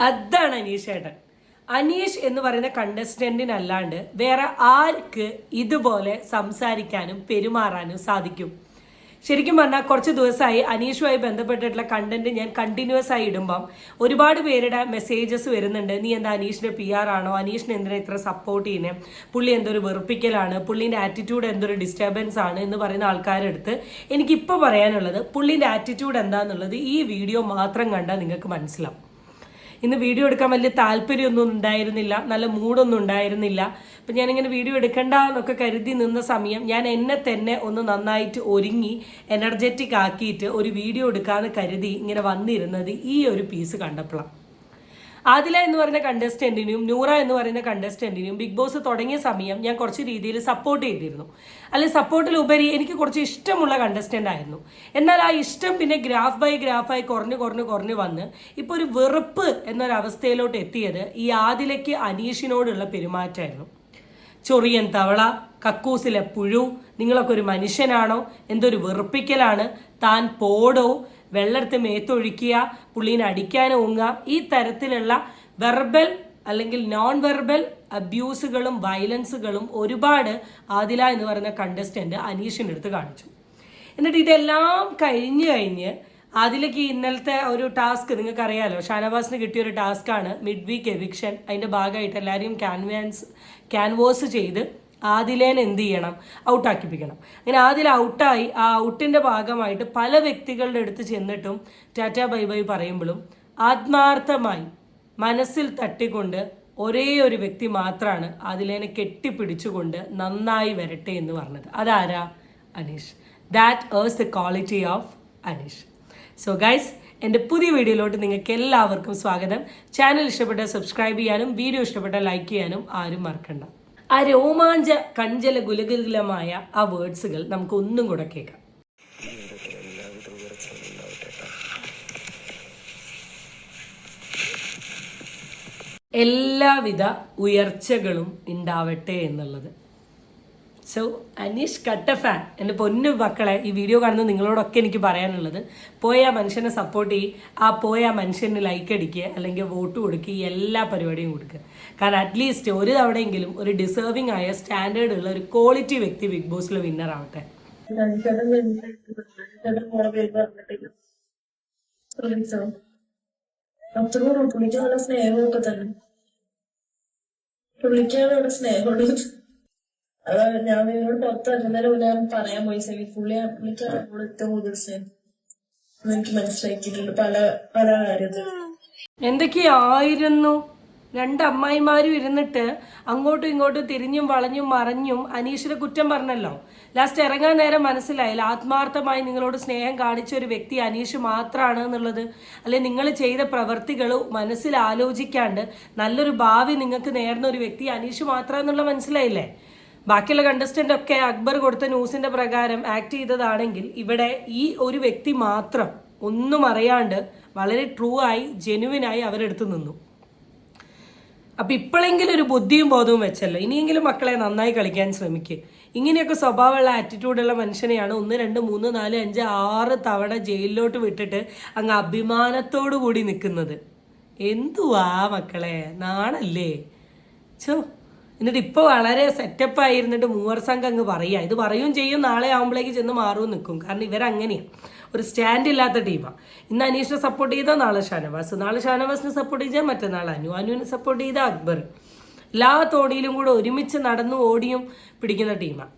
അതാണ് അനീഷ് ഏട്ടൻ. അനീഷ് എന്ന് പറയുന്ന കണ്ടസ്റ്റന്റിനല്ലാണ്ട് വേറെ ആർക്ക് ഇതുപോലെ സംസാരിക്കാനും പെരുമാറാനും സാധിക്കും? ശരിക്കും പറഞ്ഞാൽ കുറച്ച് ദിവസമായി അനീഷുമായി ബന്ധപ്പെട്ടിട്ടുള്ള കണ്ടന്റ് ഞാൻ കണ്ടിന്യൂസ് ആയി ഇടുമ്പം ഒരുപാട് പേരുടെ മെസ്സേജസ് വരുന്നുണ്ട്. നീ എന്താ അനീഷിന്റെ പി ആർ ആണോ? അനീഷിനെ എന്തിനാ ഇത്ര സപ്പോർട്ട് ചെയ്യുന്നത് പുള്ളി എന്തൊരു വെറുപ്പിക്കലാണ്? പുള്ളിന്റെ ആറ്റിറ്റ്യൂഡ് എന്തൊരു ഡിസ്റ്റർബൻസ് ആണ്? എന്ന് പറയുന്ന ആൾക്കാരുടെ അടുത്ത് എനിക്കിപ്പോൾ പറയാനുള്ളത് പുള്ളിന്റെ ആറ്റിറ്റ്യൂഡ് എന്താണെന്നുള്ളത് ഈ വീഡിയോ മാത്രം കണ്ടാൽ നിങ്ങൾക്ക് മനസ്സിലാവും. ഇന്ന് വീഡിയോ എടുക്കാൻ വലിയ താല്പര്യമൊന്നും ഉണ്ടായിരുന്നില്ല. നല്ല മൂഡൊന്നും ഉണ്ടായിരുന്നില്ല. അപ്പം ഞാനിങ്ങനെ വീഡിയോ എടുക്കണ്ട എന്നൊക്കെ കരുതി നിന്ന സമയം ഞാൻ എന്നെ തന്നെ ഒന്ന് നന്നായിട്ട് ഒരുങ്ങി എനർജറ്റിക് ആക്കിയിട്ട് ഒരു വീഡിയോ എടുക്കാമെന്ന് കരുതി ഇങ്ങനെ വന്നിരുന്നത് ഈ ഒരു പീസ് കണ്ടപ്പോഴാണ് ആദില എന്ന് പറയുന്ന കണ്ടസ്റ്റന്റിനും നൂറ എന്ന് പറയുന്ന കണ്ടസ്റ്റന്റിനും ബിഗ് ബോസ് തുടങ്ങിയ സമയം ഞാൻ കുറച്ച് രീതിയിൽ സപ്പോർട്ട് ചെയ്തിരുന്നു. അല്ലെ സപ്പോർട്ടിലുപരി എനിക്ക് കുറച്ച് ഇഷ്ടമുള്ള കണ്ടസ്റ്റന്റ് ആയിരുന്നു. എന്നാൽ ആ ഇഷ്ടം പിന്നെ ഗ്രാഫ് ബൈ ഗ്രാഫായി കുറഞ്ഞ് കുറഞ്ഞ് കുറഞ്ഞ് വന്ന് ഇപ്പോൾ ഒരു വെറുപ്പ് എന്നൊരവസ്ഥയിലോട്ട് എത്തിയത് ഈ ആദിലയ്ക്ക് അനീഷിനോടുള്ള പെരുമാറ്റമായിരുന്നു. ചൊറിയൻ തവള കക്കൂസിലെ പുഴു നിങ്ങളൊക്കെ ഒരു മനുഷ്യനാണോ? എന്തൊരു വെറുപ്പിക്കലാണ്. താൻ പോടോ? വെള്ളെടുത്ത് മേത്തൊഴിക്കുക പുള്ളീനെ അടിക്കാൻ ഓങ്ങുക ഈ തരത്തിലുള്ള വെർബൽ അല്ലെങ്കിൽ നോൺ വെർബൽ അബ്യൂസുകളും വയലൻസുകളും ഒരുപാട് ആദില എന്ന് പറയുന്ന കണ്ടസ്റ്റന്റ് അനീഷിന്റെ അടുത്ത് കാണിച്ചു. എന്നിട്ട് ഇതെല്ലാം കഴിഞ്ഞ് കഴിഞ്ഞ് അതിലേക്ക് ഇന്നലത്തെ ഒരു ടാസ്ക് നിങ്ങൾക്ക് അറിയാലോ ഷാനവാസിന് കിട്ടിയ ഒരു ടാസ്ക് ആണ് മിഡ് വീക്ക് എവിക്ഷൻ അതിന്റെ ഭാഗമായിട്ട് എല്ലാവരെയും ക്യാൻവാൻസ് ക്യാൻവാസ് ചെയ്ത് ആദിലേനെ എന്ത് ചെയ്യണം? ഔട്ടാക്കിപ്പിക്കണം അങ്ങനെ ആദിൽ ഔട്ടായി ആ ഔട്ടിന്റെ ഭാഗമായിട്ട് പല വ്യക്തികളുടെ അടുത്ത് ചെന്നിട്ടും ടാറ്റ ബൈ ബൈ പറയുമ്പോഴും ആത്മാർത്ഥമായി മനസ്സിൽ തട്ടിക്കൊണ്ട് ഒരേ ഒരു വ്യക്തി മാത്രമാണ് ആദിലേനെ കെട്ടിപ്പിടിച്ചുകൊണ്ട് നന്നായി വരട്ടെ എന്ന് പറഞ്ഞത്. അതാരാ? Aneesh. That is the quality of Aneesh. So guys എന്റെ പുതിയ വീഡിയോയിലോട്ട് നിങ്ങൾക്ക് എല്ലാവർക്കും സ്വാഗതം. ചാനൽ ഇഷ്ടപ്പെട്ട സബ്സ്ക്രൈബ് ചെയ്യാനും വീഡിയോ ഇഷ്ടപ്പെട്ട ലൈക്ക് ചെയ്യാനും ആരും മറക്കണ്ട. ആ രോമാഞ്ച കഞ്ചല ഗുലഗുലമായ ആ വേർഡ്സുകൾ നമുക്ക് ഒന്നും കൂടെ കേൾക്കാം. എല്ലാവിധ ഉയർച്ചകളും ഉണ്ടാവട്ടെ എന്നുള്ളത്. സോ അനീഷ് കട്ട ഫാൻ എന്റെ പൊന്നു മക്കളെ ഈ വീഡിയോ കാണുന്ന നിങ്ങളോടൊക്കെ എനിക്ക് പറയാനുള്ളത് പോയ മനുഷ്യനെ സപ്പോർട്ട് ചെയ്യും ആ പോയ മനുഷ്യന് ലൈക്ക് അടിക്കുക അല്ലെങ്കിൽ വോട്ട് കൊടുക്കുക എല്ലാ പരിപാടിയും കൊടുക്കുക കാരണം അറ്റ്ലീസ്റ്റ് ഒരു തവണയെങ്കിലും ഒരു ഡിസേർവിംഗ് ആയ സ്റ്റാൻഡേർഡ് ഉള്ള ഒരു ക്വാളിറ്റി വ്യക്തി ബിഗ് ബോസിൽ വിന്നർ ആവട്ടെ. അത്രയും പുള്ളിക്ക് സ്നേഹമൊക്കെ തന്നെ പുള്ളിക്കാണ് സ്നേഹമുള്ളത് അതാണ് ഞാൻ നിങ്ങളോട് പുറത്ത് ഇറങ്ങുന്നതിന് മുന്നേ പറയാൻ പോയി സെമി പുള്ളി പുള്ളിക്കാണ് എന്നോട് ഏറ്റവും കൂടുതൽ സ്നേഹം എനിക്ക് മനസ്സിലാക്കിയിട്ടുണ്ട് പല പല കാര്യത്തിലും എന്തൊക്കെയായിരുന്നു രണ്ട് അമ്മായിമാരും ഇരുന്നിട്ട് അങ്ങോട്ടും ഇങ്ങോട്ടും തിരിഞ്ഞും വളഞ്ഞും മറഞ്ഞും അനീഷിനെ കുറ്റം പറഞ്ഞല്ലോ. ലാസ്റ്റ് ഇറങ്ങാൻ നേരം മനസ്സിലായില്ല ആത്മാർത്ഥമായി നിങ്ങളോട് സ്നേഹം കാണിച്ച ഒരു വ്യക്തി അനീഷ് മാത്രമാണ് എന്നുള്ളത്. അല്ലെ നിങ്ങൾ ചെയ്ത പ്രവർത്തികൾ മനസ്സിൽ ആലോചിക്കാണ്ട് നല്ലൊരു ഭാവി നിങ്ങൾക്ക് നേർന്ന ഒരു വ്യക്തി അനീഷ് മാത്രം എന്നുള്ള മനസ്സിലായില്ലേ? ബാക്കിയുള്ള കണ്ടസ്റ്റന്റ് ഒക്കെ അക്ബർ കൊടുത്ത ന്യൂസിന്റെ പ്രകാരം ആക്ട് ചെയ്തതാണെങ്കിൽ ഇവിടെ ഈ ഒരു വ്യക്തി മാത്രം ഒന്നും അറിയാണ്ട് വളരെ ട്രൂ ആയി ജെനുവിനായി അവരെടുത്ത് നിന്നു. അപ്പൊ ഇപ്പോഴെങ്കിലും ഒരു ബുദ്ധിയും ബോധവും വെച്ചല്ലോ. ഇനിയെങ്കിലും മക്കളെ നന്നായി കളിക്കാൻ ശ്രമിക്കുക ഇങ്ങനെയൊക്കെ സ്വഭാവമുള്ള ആറ്റിറ്റ്യൂഡുള്ള മനുഷ്യനെയാണ് ഒന്ന് രണ്ട് മൂന്ന് നാല് അഞ്ച് ആറ് തവണ ജയിലിലോട്ട് വിട്ടിട്ട് അങ്ങ് അഭിമാനത്തോടു കൂടി നിൽക്കുന്നത്. എന്തുവാ മക്കളെ? നാണല്ലേ? ചോ എന്നിട്ട് ഇപ്പോൾ വളരെ സെറ്റപ്പ് ആയിരുന്നിട്ട് മൂവർ സംഘം അങ്ങ് പറയുക. ഇത് പറയുകയും ചെയ്യും നാളെ ആകുമ്പോഴേക്ക് ചെന്ന് മാറും നിൽക്കും. കാരണം ഇവരങ്ങനെയാണ് ഒരു സ്റ്റാൻഡ് ഇല്ലാത്ത ടീമാണ് ഇന്ന് അനീഷിനെ സപ്പോർട്ട് ചെയ്താൽ നാളെ ഷാനവാസ്. നാളെ ഷാനവാസിനെ സപ്പോർട്ട് ചെയ്താൽ മറ്റന്നാൾ അനു. അനുവിനെ സപ്പോർട്ട് ചെയ്താൽ അക്ബർ. എല്ലാ തോണിയിലും കൂടെ ഒരുമിച്ച് നടന്നു ഓടിയും പിടിക്കുന്ന ടീമാണ്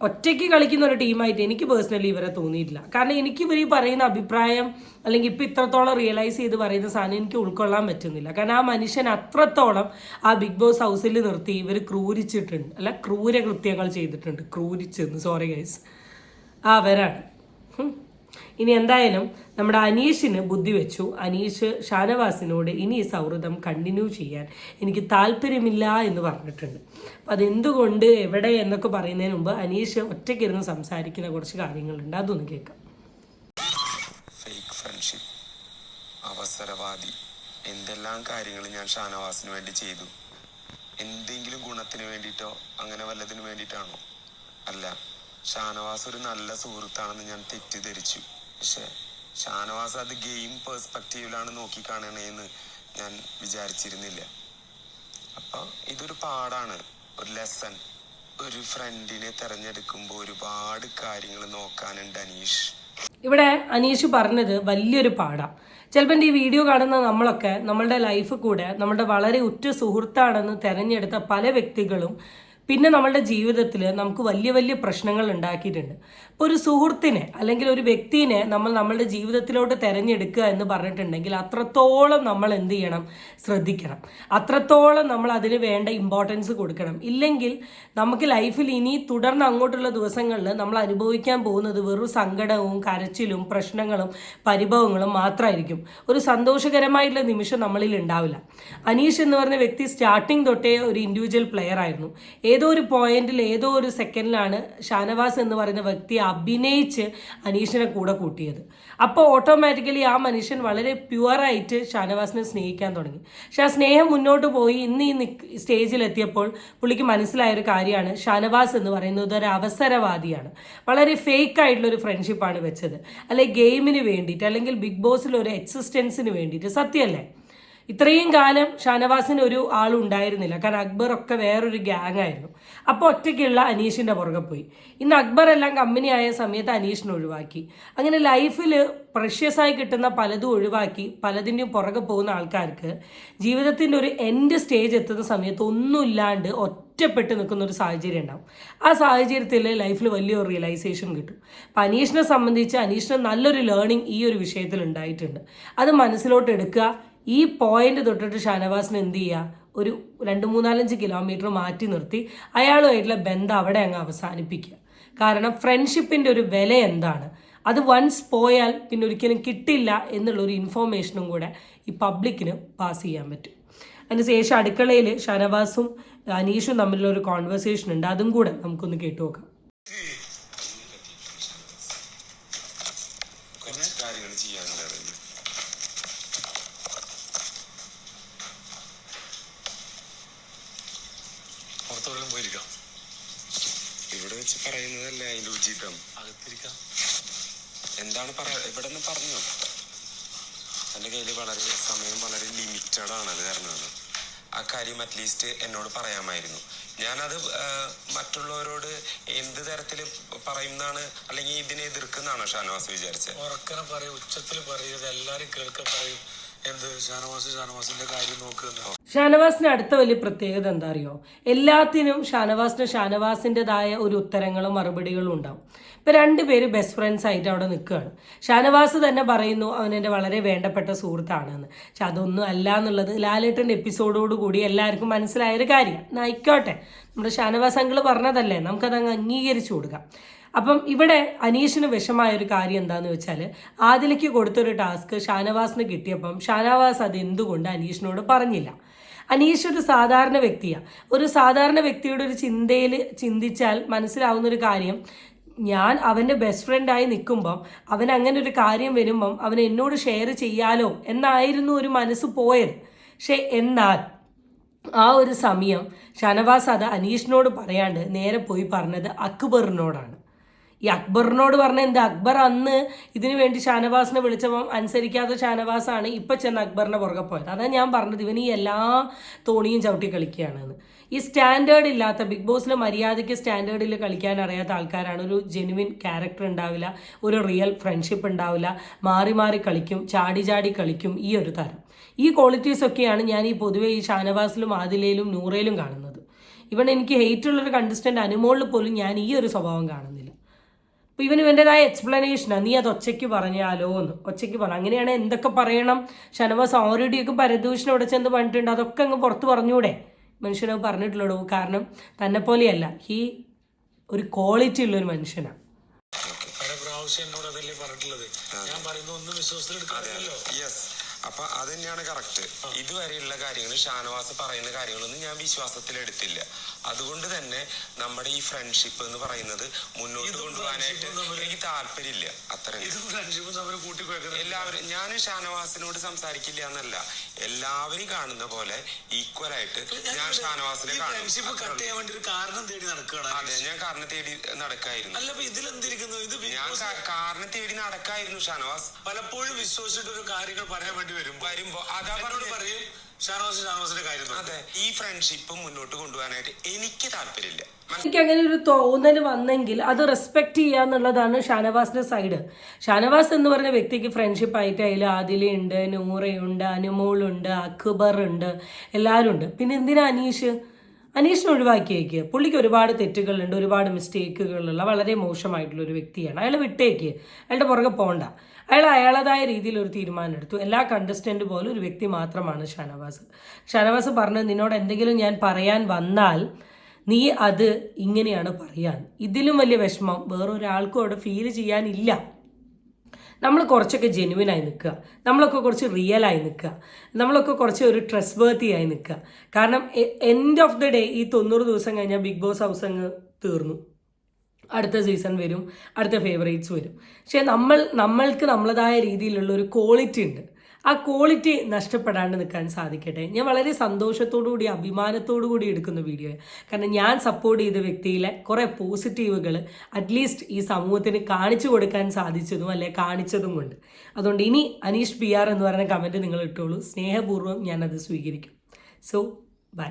ഒറ്റയ്ക്ക് കളിക്കുന്ന ഒരു ടീമായിട്ട് എനിക്ക് പേഴ്സണലി ഇവരെ തോന്നിയിട്ടില്ല. കാരണം എനിക്ക് ഇവർ ഈ പറയുന്ന അഭിപ്രായം അല്ലെങ്കിൽ ഇപ്പം ഇത്രത്തോളം റിയലൈസ് ചെയ്ത് പറയുന്ന സാധനം എനിക്ക് ഉൾക്കൊള്ളാൻ പറ്റുന്നില്ല. കാരണം ആ മനുഷ്യൻ അത്രത്തോളം ആ ബിഗ് ബോസ് ഹൗസിൽ നിർത്തി ഇവർ ക്രൂരിച്ചിട്ടുണ്ട്. അല്ല ക്രൂര കൃത്യങ്ങൾ ചെയ്തിട്ടുണ്ട്. ക്രൂരിച്ചെന്ന് സോറി ഗൈസ് ആ അവരാണ്. ഇനി എന്തായാലും നമ്മുടെ അനീഷിന് ബുദ്ധി വെച്ചു. അനീഷ് ഷാനവാസിനോട് ഇനി ഈ സൗഹൃദം കണ്ടിന്യൂ ചെയ്യാൻ എനിക്ക് താല്പര്യമില്ല എന്ന് പറഞ്ഞിട്ടുണ്ട്. അപ്പം അതെന്തുകൊണ്ട് എവിടെ എന്നൊക്കെ പറയുന്നതിന് മുമ്പ് അനീഷ് ഒറ്റയ്ക്കിരുന്ന് സംസാരിക്കുന്ന കുറച്ച് കാര്യങ്ങളുണ്ട്. അതൊന്ന് കേൾക്കാം. ഫ്രണ്ട്ഷിപ്പ് അവസരവാദി എന്തെല്ലാം കാര്യങ്ങൾ ഞാൻ ഷാനവാസിന് വേണ്ടി ചെയ്തു? എന്തെങ്കിലും ഗുണത്തിന് വേണ്ടിയിട്ടോ അങ്ങനെ വല്ലതിനു വേണ്ടിയിട്ടാണോ? അല്ല ഷാനവാസ് ഒരു നല്ല സുഹൃത്താണെന്ന് ഞാൻ തെറ്റിദ്ധരിച്ചു. പക്ഷെ ഷാനവാസ് അത് ഗെയിം പേഴ്സ്പെക്റ്റീവിലാണ് നോക്കിക്കാണണേന്ന് ഞാൻ വിചാരിച്ചിരുന്നില്ല. അപ്പൊ ഇതൊരു പാടാണ്. ഒരു ലെസൺ. ഒരു ഫ്രണ്ടിനെ തെരഞ്ഞെടുക്കുമ്പോൾ ഒരുപാട് കാര്യങ്ങൾ നോക്കാനുണ്ട് അനീഷ്. ഇവിടെ അനീഷ് പറഞ്ഞത് വലിയൊരു പാടാ. ചിലപ്പോൾ ഈ വീഡിയോ കാണുന്ന നമ്മളൊക്കെ നമ്മളുടെ ലൈഫ് കൂടെ നമ്മുടെ വളരെ ഉറ്റ സുഹൃത്താണെന്ന് തെരഞ്ഞെടുത്ത പല വ്യക്തികളും പിന്നെ നമ്മളുടെ ജീവിതത്തിൽ നമുക്ക് വലിയ വലിയ പ്രശ്നങ്ങൾ ഉണ്ടാക്കിയിട്ടുണ്ട്. ഇപ്പോൾ ഒരു സുഹൃത്തിനെ അല്ലെങ്കിൽ ഒരു വ്യക്തിനെ നമ്മൾ നമ്മളുടെ ജീവിതത്തിലോട്ട് തിരഞ്ഞെടുക്കുക എന്ന് പറഞ്ഞിട്ടുണ്ടെങ്കിൽ അത്രത്തോളം നമ്മൾ എന്ത് ചെയ്യണം? ശ്രദ്ധിക്കണം. അത്രത്തോളം നമ്മൾ അതിന് വേണ്ട ഇമ്പോർട്ടൻസ് കൊടുക്കണം. ഇല്ലെങ്കിൽ നമുക്ക് ലൈഫിൽ ഇനി തുടർന്ന് അങ്ങോട്ടുള്ള ദിവസങ്ങളിൽ നമ്മൾ അനുഭവിക്കാൻ പോകുന്നത് വെറും സങ്കടവും കരച്ചിലും പ്രശ്നങ്ങളും പരിഭവങ്ങളും മാത്രമായിരിക്കും ഒരു സന്തോഷകരമായിട്ടുള്ള നിമിഷം നമ്മളിൽ ഉണ്ടാവില്ല. അനീഷ് എന്ന് പറഞ്ഞ വ്യക്തി സ്റ്റാർട്ടിംഗ് തൊട്ടേ ഒരു ഇൻഡിവിജ്വൽ പ്ലെയർ ആയിരുന്നു. ഏതോ ഒരു പോയിന്റിൽ ഏതോ ഒരു സെക്കൻഡിലാണ് ഷാനവാസ് എന്ന് പറയുന്ന വ്യക്തി അഭിനയിച്ച് അനീഷിനെ കൂടെ കൂട്ടിയത്. അപ്പോൾ ഓട്ടോമാറ്റിക്കലി ആ മനുഷ്യൻ വളരെ പ്യുവറായിട്ട് ഷാനവാസിനെ സ്നേഹിക്കാൻ തുടങ്ങി. പക്ഷെ ആ സ്നേഹം മുന്നോട്ട് പോയി. ഇന്ന് ഈ നിക്ക് സ്റ്റേജിലെത്തിയപ്പോൾ പുള്ളിക്ക് മനസ്സിലായ ഒരു കാര്യമാണ്. ഷാനവാസ് എന്ന് പറയുന്നത് ഒരു അവസരവാദിയാണ്. വളരെ ഫേക്ക് ആയിട്ടുള്ള ഒരു ഫ്രണ്ട്ഷിപ്പാണ് വെച്ചത്. അല്ലെ ഗെയിമിന് വേണ്ടിയിട്ട് അല്ലെങ്കിൽ ബിഗ് ബോസിൽ ഒരു എക്സിസ്റ്റൻസിന് വേണ്ടിയിട്ട്. സത്യമല്ലേ? ഇത്രയും കാലം ഷാനവാസിന് ഒരു ആളുണ്ടായിരുന്നില്ല. കാരണം അക്ബർ ഒക്കെ വേറൊരു ഗ്യാങ് ആയിരുന്നു. അപ്പോൾ ഒറ്റയ്ക്കുള്ള അനീഷിന്റെ പുറകെ പോയി. ഇന്ന് അക്ബർ എല്ലാം കമ്പനി ആയ സമയത്ത് അനീഷിനെ ഒഴിവാക്കി. അങ്ങനെ ലൈഫിൽ പ്രഷ്യസ് ആയി കിട്ടുന്ന പലതും ഒഴിവാക്കി പലതിന്റെയും പുറകെ പോകുന്ന ആൾക്കാർക്ക് ജീവിതത്തിന്റെ ഒരു എൻഡ് സ്റ്റേജ് എത്തുന്ന സമയത്ത് ഒന്നുമില്ലാണ്ട് ഒറ്റപ്പെട്ട് നിൽക്കുന്ന ഒരു സാഹചര്യം ഉണ്ടാവും. ആ സാഹചര്യത്തിൽ ലൈഫിൽ വലിയൊരു റിയലൈസേഷൻ കിട്ടും. അപ്പം അനീഷിനെ സംബന്ധിച്ച് അനീഷിന് നല്ലൊരു ലേണിംഗ് ഈ ഒരു വിഷയത്തിൽ ഉണ്ടായിട്ടുണ്ട്. അത് മനസ്സിലോട്ട് എടുക്കുക. ഈ പോയിന്റ് തൊട്ടിട്ട് ഷാനവാസിന് എന്ത് ചെയ്യുക ഒരു രണ്ട് മൂന്നാലഞ്ച് കിലോമീറ്റർ മാറ്റി നിർത്തി. അയാളുമായിട്ടുള്ള ബന്ധം അവിടെ അങ്ങ് അവസാനിപ്പിക്കുക. കാരണം ഫ്രണ്ട്ഷിപ്പിന്റെ ഒരു വില എന്താണ്? അത് വൺസ് പോയാൽ പിന്നെ ഒരിക്കലും കിട്ടില്ല എന്നുള്ളൊരു ഇൻഫോർമേഷനും കൂടെ ഈ പബ്ലിക്കിന് പാസ് ചെയ്യാൻ പറ്റും. അതിനുശേഷം അടുക്കളയിൽ ഷാനവാസും അനീഷും തമ്മിലുള്ള ഒരു കോൺവെർസേഷൻ ഉണ്ട്. അതും കൂടെ നമുക്കൊന്ന് കേട്ടു നോക്കാം കുറച്ച് കാര്യങ്ങൾ ചെയ്യാനുണ്ടായിരുന്നു പുറത്തോടെല്ലാം പോയിരിക്കാം ഇവിടെ വെച്ച് പറയുന്നതല്ല അതിന്റെ ഉചിതം? അകത്തിരിക്കാം. എന്താണ് പറയാ ഇവിടെ പറഞ്ഞു? പറഞ്ഞോ എന്റെ കയ്യിൽ വളരെ സമയം വളരെ ലിമിറ്റഡ് ആണ് അത് കാരണമാണ് ആ കാര്യം അറ്റ്ലീസ്റ്റ് എന്നോട് പറയാമായിരുന്നു. ഞാനത് മറ്റുള്ളവരോട് എന്ത് തരത്തിൽ പറയുന്നതാണ് അല്ലെങ്കിൽ ഇതിനെ എതിർക്കുന്നതാണോ ഷാനവാസ് വിചാരിച്ചത് ഉറക്കനെ പറയും ഉച്ചത്തിൽ പറയും എല്ലാരും കേൾക്ക പറയും. എന്ത് ഷാനവാസ് ഷാനവാസിന്റെ കാര്യം നോക്കുന്ന ഷാനവാസിന് അടുത്ത വലിയ പ്രത്യേകത എന്താ അറിയോ എല്ലാത്തിനും ഷാനവാസിന് ഷാനവാസിന്റെതായ ഒരു ഉത്തരങ്ങളും മറുപടികളും ഉണ്ടാവും. ഇപ്പം രണ്ടുപേര് ബെസ്റ്റ് ഫ്രണ്ട്സ് ആയിട്ട് അവിടെ നിൽക്കുകയാണ്. ഷാനവാസ് തന്നെ പറയുന്നു അവൻ എന്റെ വളരെ വേണ്ടപ്പെട്ട സുഹൃത്താണെന്ന്. പക്ഷെ അതൊന്നും അല്ല എന്നുള്ളത് ലാലേട്ടന്റെ എപ്പിസോഡോട് കൂടി എല്ലാവർക്കും മനസ്സിലായൊരു കാര്യമാണ് ആയിക്കോട്ടെ നമ്മുടെ ഷാനവാസ് അങ്കിൾ പറഞ്ഞതല്ലേ? നമുക്കത് അങ്ങ് അംഗീകരിച്ചു കൊടുക്കാം. അപ്പം ഇവിടെ അനീഷിന് വിഷമായ ഒരു കാര്യം എന്താന്ന് വെച്ചാൽ ആദിലയ്ക്ക് കൊടുത്തൊരു ടാസ്ക് ഷാനവാസിന് കിട്ടിയപ്പം ഷാനവാസ് അത് എന്തുകൊണ്ട് അനീഷിനോട് പറഞ്ഞില്ല? അനീഷ് ഒരു സാധാരണ വ്യക്തിയാണ് ഒരു സാധാരണ വ്യക്തിയുടെ ഒരു ചിന്തയിൽ ചിന്തിച്ചാൽ മനസ്സിലാവുന്ന ഒരു കാര്യം ഞാൻ അവന്റെ ബെസ്റ്റ് ഫ്രണ്ടായി നിൽക്കുമ്പം അവൻ അങ്ങനെ ഒരു കാര്യം വരുമ്പം അവൻ എന്നോട് ഷെയർ ചെയ്യാലോ എന്നായിരുന്നു ഒരു മനസ്സ് പോയത്. പക്ഷേ എന്നാൽ ആ ഒരു സമയം ഷനവാസ് അത് അനീഷിനോട് പറയാണ്ട് നേരെ പോയി പറഞ്ഞത് അക്ബറിനോടാണ്. ഈ അക്ബറിനോട് പറഞ്ഞ എന്താ? അക്ബർ അന്ന് ഇതിനു വേണ്ടി ഷാനവാസിനെ വിളിച്ചപ്പം അനുസരിക്കാത്ത ഷാനവാസാണ് ഇപ്പൊ ചെന്ന് അക്ബറിനെ പുറകെ പോയത്. അതാണ് ഞാൻ പറഞ്ഞത്. ഇവന് ഈ എല്ലാ തോണിയും ചവിട്ടി കളിക്കുകയാണെന്ന്. ഈ സ്റ്റാൻഡേർഡ് ഇല്ലാത്ത ബിഗ് ബോസിന്റെ മര്യാദയ്ക്ക് സ്റ്റാൻഡേർഡിൽ കളിക്കാൻ അറിയാത്ത ആൾക്കാരാണ്. ഒരു ജെനുവിൻ ക്യാരക്ടർ ഉണ്ടാവില്ല ഒരു റിയൽ ഫ്രണ്ട്ഷിപ്പ് ഉണ്ടാവില്ല. മാറി മാറി കളിക്കും ചാടി ചാടി കളിക്കും ഈ ഒരു തരം. ഈ ക്വാളിറ്റീസ് ഒക്കെയാണ് ഞാൻ ഈ പൊതുവേ ഈ ഷാനവാസിലും ആദിലയിലും നൂറയിലും കാണുന്നത്. ഇവൻ എനിക്ക് ഹെയ്റ്റുള്ളൊരു കണ്ടസ്റ്റന്റ് അനുമോളിൽ പോലും ഞാൻ ഈ ഒരു സ്വഭാവം കാണുന്നില്ല. അപ്പൊ ഇവന് ഇവന്റെതായ എക്സ്പ്ലനേഷനാണ് നീ അത് ഒച്ചയ്ക്ക് പറഞ്ഞാലോ എന്ന്. ഒച്ചയ്ക്ക് പറഞ്ഞു അങ്ങനെയാണ് എന്തൊക്കെ പറയണം? ഷനവാസ് ഓൾറെഡി ഒക്കെ പരദൂഷണം ഇവിടെ ചെന്ന് പറഞ്ഞിട്ടുണ്ട്. അതൊക്കെ അങ്ങ് പുറത്ത് പറഞ്ഞൂടെ? മനുഷ്യനത് പറഞ്ഞിട്ടുള്ളൂ. കാരണം തന്നെ പോലെയല്ല. ഹീ ഒരു ക്വാളിറ്റി ഉള്ള ഒരു മനുഷ്യനാണ് എന്നോട് അതല്ലേ പറഞ്ഞിട്ടുള്ളത്. ഞാൻ പറയുന്ന ഒന്നും വിശ്വാസത്തിൽ എടുക്കാറില്ലല്ലോ യെസ് അപ്പൊ അത് തന്നെയാണ് കറക്റ്റ് ഇതുവരെയുള്ള കാര്യങ്ങൾ ഷാനവാസ് പറയുന്ന കാര്യങ്ങളൊന്നും ഞാൻ വിശ്വാസത്തിൽ എടുത്തില്ല. അതുകൊണ്ട് തന്നെ നമ്മുടെ ഈ ഫ്രണ്ട്ഷിപ്പ് എന്ന് പറയുന്നത് മുന്നോട്ട് കൊണ്ടുപോകാനായിട്ട് എനിക്ക് താല്പര്യമില്ല. അത്ര ഇതും ഫ്രണ്ട്ഷിപ്പും തമ്മിൽ കൂട്ടിക്കുഴക്കുന്നത് എല്ലാവരും ഞാൻ ഷാനവാസിനോട് സംസാരിക്കില്ല എന്നല്ല. എല്ലാവരും കാണുന്ന പോലെ ഈക്വൽ ആയിട്ട് ഞാൻ ഷാനവാസിനെ അതെ ഞാൻ കാരണം തേടി നടക്കായിരുന്നു. ഞാൻ കാരണം തേടി നടക്കായിരുന്നു ഷാനവാസ്. പലപ്പോഴും വിശ്വസിച്ചിട്ട് ഒരു കാര്യങ്ങൾ പറയാൻ വേണ്ടി വരുമ്പോ വരുമ്പോ അതാ പറഞ്ഞത്. പറയും ഷാനവാസ് ഷാനവാസിന്റെ കാര്യം അതെ ഈ ഫ്രണ്ട്ഷിപ്പ് മുന്നോട്ട് കൊണ്ടുപോകാനായിട്ട് എനിക്ക് താല്പര്യമില്ല. എനിക്ക് അങ്ങനെ ഒരു തോന്നൽ വന്നെങ്കിൽ അത് റെസ്പെക്ട് ചെയ്യുക എന്നുള്ളതാണ് ഷാനവാസിന്റെ സൈഡ് ഷാനവാസ് എന്ന് പറഞ്ഞ വ്യക്തിക്ക് ഫ്രണ്ട്ഷിപ്പ് ആയിട്ട് അതിൽ ആദിലുണ്ട് നൂറയുണ്ട് അനുമോളുണ്ട് അക്ബർ ഉണ്ട് എല്ലാവരും ഉണ്ട് പിന്നെ എന്തിനാ അനീഷ്? അനീഷിനെ ഒഴിവാക്കിയേക്ക് പുള്ളിക്ക് ഒരുപാട് തെറ്റുകളുണ്ട് ഒരുപാട് മിസ്റ്റേക്കുകളുള്ള വളരെ മോശമായിട്ടുള്ള ഒരു വ്യക്തിയാണ്. അയാൾ വിട്ടേക്ക്. അയാളുടെ പുറകെ പോകണ്ട അയാൾ അയാളതായ രീതിയിൽ ഒരു തീരുമാനം എടുത്തു എല്ലാ കണ്ടസ്റ്റന്റ് പോലും ഒരു വ്യക്തി മാത്രമാണ് ഷാനവാസ്. ഷാനവാസ് പറഞ്ഞത് നിന്നോട് എന്തെങ്കിലും ഞാൻ പറയാൻ വന്നാൽ നീ അത് ഇങ്ങനെയാണ് പറയാൻ. ഇതിലും വലിയ വിഷമം. വേറൊരാൾക്കും അവിടെ ഫീൽ ചെയ്യാനില്ല. നമ്മൾ കുറച്ചൊക്കെ ജെനുവിനായി നിൽക്കുക. നമ്മളൊക്കെ കുറച്ച് റിയൽ ആയി നിൽക്കുക. നമ്മളൊക്കെ കുറച്ച് ഒരു ട്രസ്റ്റ് വേർത്തി ആയി നിൽക്കുക. കാരണം എൻഡ് ഓഫ് ദി ഡേ ഈ തൊണ്ണൂറ് ദിവസം കഴിഞ്ഞാൽ ബിഗ് ബോസ് ഹൗസ് അങ്ങ് തീർന്നു. അടുത്ത സീസൺ വരും. അടുത്ത ഫേവറേറ്റ്സ് വരും. പക്ഷേ നമ്മൾ നമ്മൾക്ക് നമ്മളതായ രീതിയിലുള്ള ഒരു ക്വാളിറ്റി ഉണ്ട്. ആ ക്വാളിറ്റി നഷ്ടപ്പെടാണ്ട് നിൽക്കാൻ സാധിക്കട്ടെ. ഞാൻ വളരെ സന്തോഷത്തോടു കൂടി അഭിമാനത്തോടു കൂടി എടുക്കുന്ന വീഡിയോ കാരണം ഞാൻ സപ്പോർട്ട് ചെയ്ത വ്യക്തിയിലെ കുറേ പോസിറ്റീവുകൾ അറ്റ്ലീസ്റ്റ് ഈ സമൂഹത്തിന് കാണിച്ചു കൊടുക്കാൻ സാധിച്ചതും അല്ലെ കാണിച്ചതും കൊണ്ട്. അതുകൊണ്ട് ഇനി അനീഷ് പി ആർ എന്ന് പറയുന്ന കമന്റ് നിങ്ങൾ ഇട്ടോളൂ. സ്നേഹപൂർവം ഞാനത് സ്വീകരിക്കും. So by